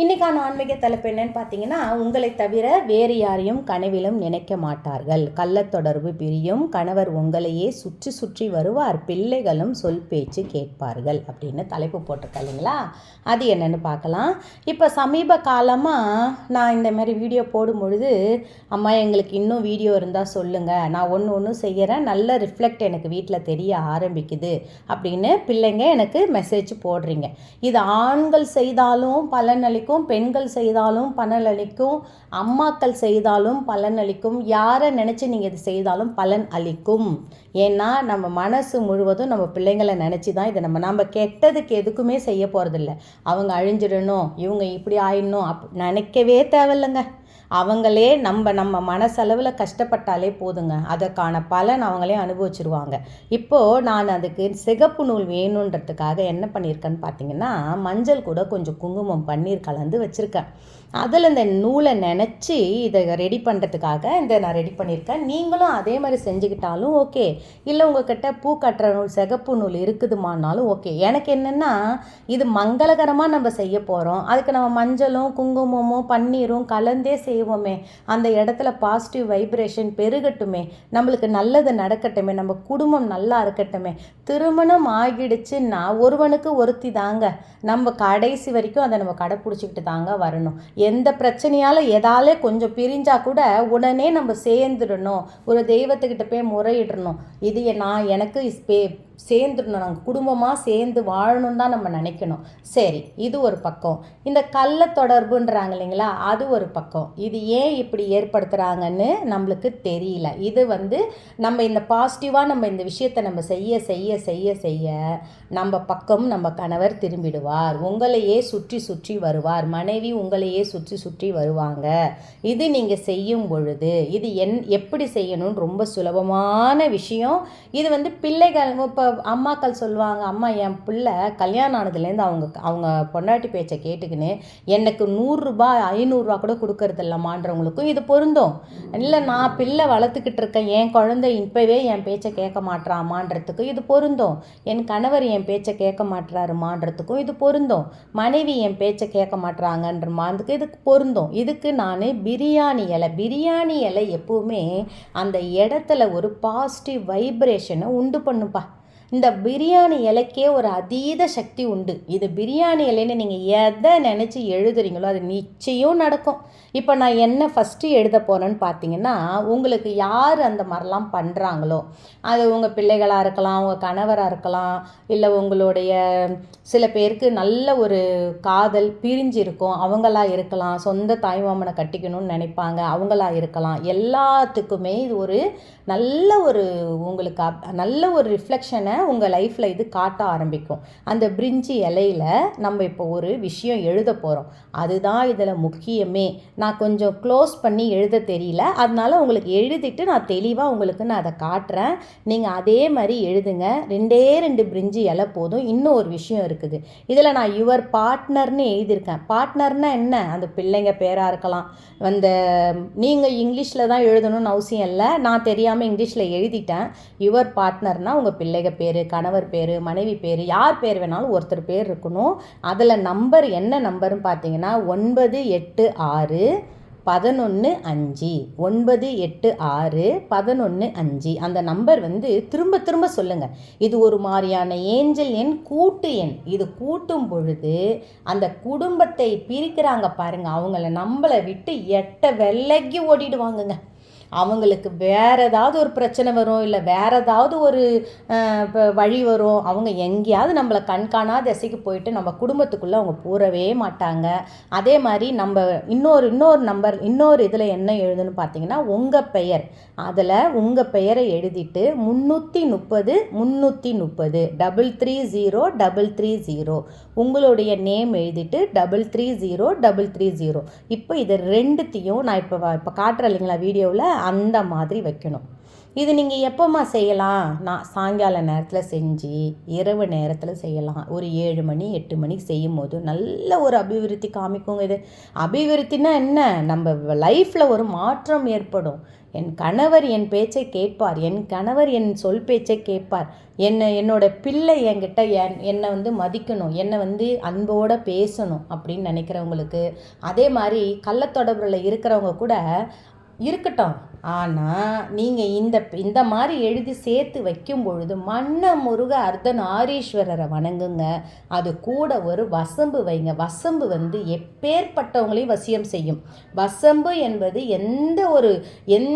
இன்றைக்கான ஆன்மீக தலைப்பு என்னன்னு பார்த்தீங்கன்னா உங்களை தவிர வேறு யாரையும் கனவிலும் நினைக்க மாட்டார்கள். கள்ள தொடர்பு பிரியும் கணவர் உங்களையே சுற்றி சுற்றி வருவார். பிள்ளைகளும் சொல் பேச்சு கேட்பார்கள் அப்படின்னு தலைப்பு போட்டிருக்கேன் இல்லைங்களா? அது என்னென்னு பார்க்கலாம். இப்போ சமீப காலமாக நான் இந்த மாதிரி வீடியோ போடும் பொழுது அம்மா எங்களுக்கு இன்னும் வீடியோ இருந்தால் சொல்லுங்கள் நான் ஒன்று ஒன்று செய்கிறேன் நல்ல ரிஃப்ளெக்ட் எனக்கு வீட்டில் தெரிய ஆரம்பிக்குது அப்படின்னு பிள்ளைங்க எனக்கு மெசேஜ் போடுறீங்க. இது ஆண்கள் செய்தாலும் பலனளிக்கும் பெண்கள் செய்தாலும் பலனளிக்கும் அம்மாக்கள் செய்தாலும் பலனளிக்கும் யாரை நினச்சி நீங்கள் இது செய்தாலும் பலன் அளிக்கும். ஏன்னா நம்ம மனசு முழுவதும் நம்ம பிள்ளைங்களை நினச்சி தான் இதை நம்ம நம்ம கெட்டதுக்கு எதுக்குமே செய்ய போகிறதில்ல அவங்க அழிஞ்சிடணும் இவங்க இப்படி ஆயிடணும் அப் நினைக்கவே தேவையில்லைங்க. அவங்களே நம்ம நம்ம மனசளவில் கஷ்டப்பட்டாலே போதுங்க. அதற்கான பலன் அவங்களே அனுபவிச்சிருவாங்க. இப்போது நான் அதுக்கு சிகப்பு நூல் வேணுன்றதுக்காக என்ன பண்ணியிருக்கேன்னு பார்த்தீங்கன்னா மஞ்சள் கூட கொஞ்சம் குங்குமம் பன்னீர் கலந்து வச்சுருக்கேன். அதில் இந்த நூலை நினச்சி இதை ரெடி பண்ணுறதுக்காக இந்த நான் ரெடி பண்ணியிருக்கேன். நீங்களும் அதே மாதிரி செஞ்சுக்கிட்டாலும் ஓகே இல்லை உங்ககிட்ட பூ கட்டுற நூல் சிகப்பு நூல் இருக்குதுமானாலும் ஓகே எனக்கு என்னென்னா இது மங்களகரமாக நம்ம செய்ய போகிறோம் அதுக்கு நம்ம மஞ்சளும் குங்குமமும் பன்னீரும் கலந்தே செய்வோமே. அந்த இடத்துல பாசிட்டிவ் வைப்ரேஷன் பெருகட்டுமே. நம்மளுக்கு நல்லது நடக்கட்டுமே. நம்ம குடும்பம் நல்லா இருக்கட்டுமே. திருமணம் ஆகிடுச்சுன்னா ஒருவனுக்கு ஒருத்தி தாங்க. நம்ம கடைசி வரைக்கும் அதை நம்ம கடைப்பிடிச்சிக்கிட்டு தாங்க வரணும். எந்த பிரச்சனையால் எதாலே கொஞ்சம் பிரிஞ்சால் கூட உடனே நம்ம சேர்ந்துடணும். ஒரு தெய்வத்துக்கிட்ட போய் முறையிடணும். இது நான் எனக்கு ஸ்பே சேர்ந்துடணும். நாங்கள் குடும்பமாக சேர்ந்து வாழணும் தான் நம்ம நினைக்கணும். சரி இது ஒரு பக்கம். இந்த கள்ள தொடர்புன்றாங்க இல்லைங்களா அது ஒரு பக்கம். இது ஏன் இப்படி ஏற்படுத்துகிறாங்கன்னு நம்மளுக்கு தெரியல. இது வந்து நம்ம இந்த பாசிட்டிவாக நம்ம இந்த விஷயத்தை நம்ம செய்ய செய்ய செய்ய செய்ய நம்ம பக்கம் நம்ம கணவர் திரும்பிடுவார். உங்களையே சுற்றி சுற்றி வருவார். மனைவி உங்களையே சுற்றி சுற்றி வருவாங்க. இது நீங்கள் செய்யும் பொழுது இது என் எப்படி செய்யணும்னு ரொம்ப சுலபமான விஷயம். இது வந்து பிள்ளைகள் இப்போ அம்மாக்கள் சொல்லுவாங்க அம்மா என் பிள்ளை கல்யாணம் ஆனதுலேருந்து அவங்க அவங்க பொண்டாட்டி பேச்சை கேட்டுக்கின்னு எனக்கு நூறுரூபா ஐநூறுரூவா கூட கொடுக்கறதில்லம்மான்றவங்களுக்கும் இது பொருந்தும். இல்லை நான் பிள்ளை வளர்த்துக்கிட்டு இருக்கேன். என் குழந்தை இப்போவே என் பேச்சை கேட்க மாட்றாமான்றதுக்கும் இது பொருந்தும். என் கணவர் என் பேச்சை கேட்க மாட்டுறாருமான்றதுக்கும் இது பொருந்தும். மனைவி என் பேச்சை கேட்க மாட்டுறாங்கன்ற அதுக்கு இதுக்கு பொருந்தும். இதுக்கு நான் பிரியாணி இலை பிரியாணி இலை எப்போவுமே அந்த இடத்துல ஒரு பாசிட்டிவ் வைப்ரேஷனை உண்டு பண்ணுப்பா இந்த பிரியாணி இலைக்கே ஒரு அதீத சக்தி உண்டு. இது பிரியாணி இலைன்னு நீங்கள் எதை நினச்சி எழுதுறீங்களோ அது நிச்சயம் நடக்கும். இப்போ நான் என்ன ஃபஸ்ட்டு எழுத போகிறேன்னு பார்த்தீங்கன்னா உங்களுக்கு யார் அந்த மாதிரிலாம் பண்ணுறாங்களோ அது உங்கள் பிள்ளைகளாக இருக்கலாம் உங்கள் கணவராக இருக்கலாம் இல்லை உங்களுடைய சில பேருக்கு நல்ல ஒரு காதல் பிரிஞ்சு இருக்கும் அவங்களா இருக்கலாம் சொந்த தாய்மாமனை கட்டிக்கணும்னு நினைப்பாங்க அவங்களா இருக்கலாம். எல்லாத்துக்குமே இது ஒரு நல்ல ஒரு உங்களுக்கு நல்ல ஒரு ரிஃப்ளெக்ஷனை உங்கள் லைஃப்பில் இது காட்ட ஆரம்பிக்கும். அந்த பிரிஞ்சி இலையில் நம்ம இப்போ ஒரு விஷயம் எழுத போகிறோம் அதுதான் இதில் முக்கியமே. நான் கொஞ்சம் க்ளோஸ் பண்ணி எழுத தெரியல. அதனால உங்களுக்கு எழுதிட்டு நான் தெளிவாக உங்களுக்கு நான் அதை காட்டுறேன். நீங்கள் அதே மாதிரி எழுதுங்க. ரெண்டே ரெண்டு பிரிஞ்சி இலை போதும். இன்னும் ஒரு விஷயம் இருக்குது. இதில் நான் யுவர் பார்ட்னர்னு எழுதியிருக்கேன். பார்ட்னர்னா என்ன? அந்த பிள்ளைங்க பேராக இருக்கலாம். அந்த நீங்கள் இங்கிலீஷில் தான் எழுதணும்னு அவசியம் இல்லை. நான் தெரியாமல் இங்கிலீஷில் எழுதிட்டேன். யுவர் பார்ட்னர்னால் உங்கள் பிள்ளைங்க பேர். பேர் கணவர் பேர் மனைவி பேர் யார் பேர் வேணாலும் ஒருத்தர் பேர் இருக்கணும். அதில் நம்பர் என்ன நம்பர்னு பார்த்தீங்கன்னா ஒன்பது எட்டு ஆறு பதினொன்று அஞ்சு. ஒன்பது எட்டு ஆறு பதினொன்று அஞ்சு. அந்த நம்பர் வந்து திரும்ப திரும்ப சொல்லுங்கள் இது ஒரு மாதிரியான ஏஞ்சல் எண் கூட்டு எண். இது கூட்டும் பொழுது அந்த குடும்பத்தை பிரிக்கிறாங்க பாருங்கள் அவங்கள நம்மளை விட்டு எட்ட வெள்ளக்கி ஓடிடுவாங்கங்க. அவங்களுக்கு வேறு ஏதாவது ஒரு பிரச்சனை வரும் இல்லை வேறு ஏதாவது ஒரு வழி வரும் அவங்க எங்கேயாவது நம்மளை கண்காணா திசைக்கு போயிட்டு நம்ம குடும்பத்துக்குள்ளே அவங்க பூரவே மாட்டாங்க. அதே மாதிரி நம்ம இன்னொரு இன்னொரு நம்பர் இன்னொரு இதில் என்ன எழுதுன்னு பார்த்தீங்கன்னா உங்கள் பெயர். அதில் உங்கள் பெயரை எழுதிட்டு முந்நூற்றி முப்பது முந்நூற்றி முப்பது double three zero double three zero. உங்களுடைய நேம் எழுதிட்டு double three zero double three zero. இப்போ இது ரெண்டுத்தையும் நான் இப்போ இப்போ காட்டுறேன் இல்லைங்களா வீடியோவில்? அந்த மாதிரி வைக்கணும். இது நீங்கள் எப்போம்மா செய்யலாம்? நான் சாயங்கால நேரத்தில் செஞ்சு இரவு நேரத்தில் செய்யலாம். ஒரு ஏழு மணி எட்டு மணிக்கு செய்யும் போது நல்ல ஒரு அபிவிருத்தி காமிக்குங்க இது. அபிவிருத்தினா என்ன? நம்ம லைஃப்பில் ஒரு மாற்றம் ஏற்படும். என் கணவர் என் பேச்சை கேட்பார். என் கணவர் என் சொல் பேச்சை கேட்பார். என்னை என்னோட பிள்ளை என்கிட்ட என் என்னை வந்து மதிக்கணும். என்னை வந்து அன்போடு பேசணும் அப்படின்னு நினைக்கிறவங்களுக்கு. அதே மாதிரி கள்ளத்தொடர்பில் இருக்கிறவங்க கூட இருக்கட்டும். ஆனால் நீங்கள் இந்த இந்த மாதிரி எழுதி சேர்த்து வைக்கும் பொழுது மன்ன முருக அர்த்தநாரீஸ்வரரை வணங்குங்க. அது கூட ஒரு வசம்பு வைங்க. வசம்பு வந்து எப்பேற்பட்டவங்களையும் வசியம் செய்யும். வசம்பு என்பது எந்த ஒரு எந்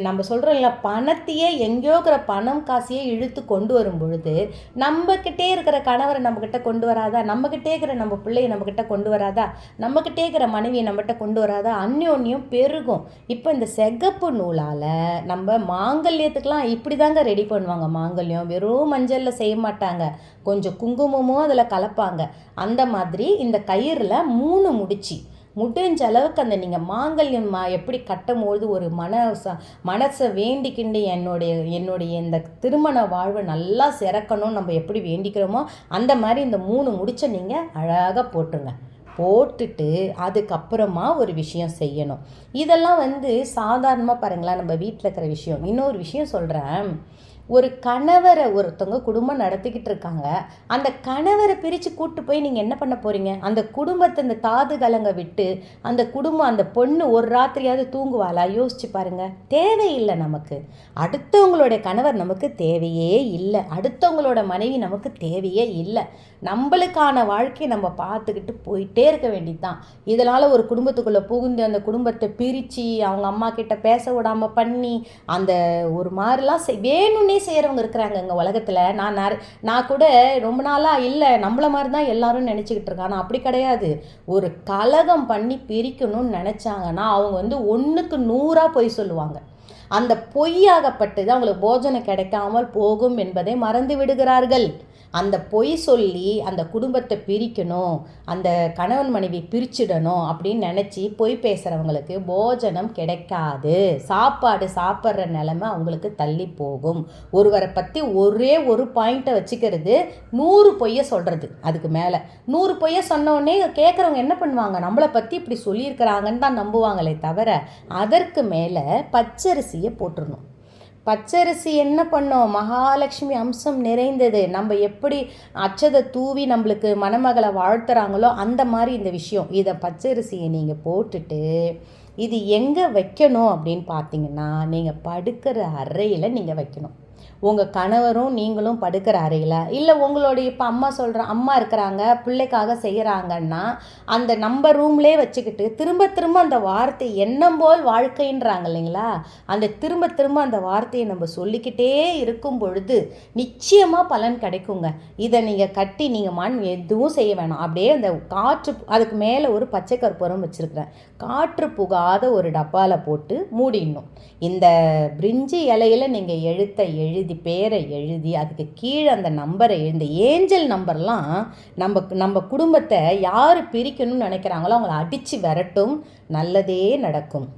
நம்ம சொல்கிறோம் இல்லை பணத்தையே எங்கேயோக்கிற பணம் காசையே இழுத்து கொண்டு வரும் பொழுது நம்மக்கிட்டே இருக்கிற கணவரை நம்மக்கிட்ட கொண்டு வராதா? நம்மக்கிட்டே இருக்கிற நம்ம பிள்ளையை நம்மக்கிட்ட கொண்டு வராதா? நம்மக்கிட்டே இருக்கிற மனைவியை நம்மகிட்ட கொண்டு வராதா? அந்யோன்யம் பெருகும். இப்போ இந்த செகப்பு நூலால் நம்ம மாங்கல்யத்துக்கெலாம் இப்படி தாங்க ரெடி பண்ணுவாங்க. மாங்கல்யம் வெறும் மஞ்சளில் செய்ய மாட்டாங்க. கொஞ்சம் குங்குமமும் அதில் கலப்பாங்க. அந்த மாதிரி இந்த கயிறில் மூணு முடிச்சு முடிஞ்ச அளவுக்கு அந்த நீங்கள் மாங்கல்யம் மா எப்படி கட்டும்போது ஒரு மன மனசை வேண்டிக்கிண்டு என்னுடைய என்னுடைய இந்த திருமண வாழ்வு நல்லா சிறக்கணும் நம்ம எப்படி வேண்டிக்கிறோமோ அந்த மாதிரி இந்த மூணு முடிச்ச நீங்கள் அழகாக போட்டுருங்க. போட்டுட்டு அதுக்கப்புறமா ஒரு விஷயம் செய்யணும். இதெல்லாம் வந்து சாதாரணமாக பாருங்களேன் நம்ம வீட்டில் இருக்கிற விஷயம். இன்னொரு விஷயம் சொல்கிறேன் ஒரு கணவரை ஒருத்தவங்க குடும்பம் நடத்திக்கிட்டு இருக்காங்க. அந்த கணவரை பிரித்து கூட்டு போய் நீங்கள் என்ன பண்ண போகிறீங்க அந்த குடும்பத்தை அந்த தாது கலங்க விட்டு அந்த குடும்பம் அந்த பொண்ணு ஒரு ராத்திரியாவது தூங்குவாளா? யோசிச்சு பாருங்கள் தேவையில்லை நமக்கு. அடுத்தவங்களுடைய கணவர் நமக்கு தேவையே இல்லை. அடுத்தவங்களோட மனைவி நமக்கு தேவையே இல்லை. நம்மளுக்கான வாழ்க்கையை நம்ம பார்த்துக்கிட்டு போயிட்டே இருக்க வேண்டியது தான் இதனால் ஒரு குடும்பத்துக்குள்ளே புகுந்து அந்த குடும்பத்தை பிரித்து அவங்க அம்மா கிட்ட பேச விடாமல் பண்ணி அந்த ஒரு மாதிரிலாம் செய் வேணும்னே செய்கிறவங்க இருக்கிறாங்க இங்கே உலகத்தில். நான் நிறைய நான் கூட ரொம்ப நாளாக இல்லை நம்மள மாதிரி தான் எல்லாரும் நினச்சிக்கிட்டு இருக்காங்க. அப்படி கிடையாது. ஒரு கலகம் பண்ணி பிரிக்கணும்னு நினச்சாங்கன்னா அவங்க வந்து ஒன்றுக்கு நூறாக பொய் சொல்லுவாங்க. அந்த பொய்யாகப்பட்டது அவங்களுக்கு போஜனம் கிடைக்காமல் போகும் என்பதை மறந்து விடுகிறார்கள். அந்த பொய் சொல்லி அந்த குடும்பத்தை பிரிக்கணும் அந்த கணவன் மனைவி பிரிச்சிடணும் அப்படின்னு நினச்சி பொய் பேசுகிறவங்களுக்கு போஜனம் கிடைக்காது. சாப்பாடு சாப்பிட்ற நிலமை அவங்களுக்கு தள்ளி போகும். ஒருவரை பற்றி ஒரே ஒரு பாயிண்ட்டை வச்சுக்கிறது நூறு பொய்யை சொல்கிறது அதுக்கு மேலே. நூறு பொய்யை சொன்னோடனே கேட்குறவங்க என்ன பண்ணுவாங்க? நம்மளை பற்றி இப்படி சொல்லியிருக்கிறாங்கன்னு தான் நம்புவாங்களே தவிர அதற்கு மேலே பச்சரிசியை போட்டுடணும் பச்சரிசி என்ன பண்ணோம்? மகாலட்சுமி அம்சம் நிறைந்தது. நம்ம எப்படி அச்சதை தூவி நம்மளுக்கு மணமகளை வாழ்த்துறாங்களோ அந்த மாதிரி இந்த விஷயம். இதை பச்சரிசியை நீங்கள் போட்டுட்டு இது எங்கே வைக்கணும் அப்படின்னு பார்த்தீங்கன்னா நீங்கள் படுக்கிற அறையில் நீங்கள் வைக்கணும். உங்கள் கணவரும் நீங்களும் படுக்கிற அறையில் இல்லை உங்களுடைய இப்போ அம்மா சொல்கிற அம்மா இருக்கிறாங்க பிள்ளைக்காக செய்கிறாங்கன்னா அந்த நம்ம ரூம்லேயே வச்சுக்கிட்டு திரும்ப திரும்ப அந்த வார்த்தை எண்ணம் போல் வாழ்க்கைன்றாங்க இல்லைங்களா? அந்த திரும்ப திரும்ப அந்த வார்த்தையை நம்ம சொல்லிக்கிட்டே இருக்கும் பொழுது நிச்சயமாக பலன் கிடைக்குங்க. இதை நீங்கள் கட்டி நீங்கள் மண் எதுவும் செய்ய வேணாம். அப்படியே அந்த காற்று அதுக்கு மேலே ஒரு பச்சை கற்பூரம் வச்சுருக்கிறேன். காற்று புகாத ஒரு டப்பாவில் போட்டு மூடிடணும். இந்த பிரிஞ்சி இலையில் நீங்கள் எழுத்த எழுதி பேரை எழுதி அதுக்கு கீழே அந்த நம்பரை எழுதி ஏஞ்சல் நம்பர்லாம் நம்ம நம்ம குடும்பத்தை யார் பிரிக்கணும்னு நினைக்கிறாங்களோ அவங்கள அடித்து விரட்டும் நல்லதே நடக்கும்.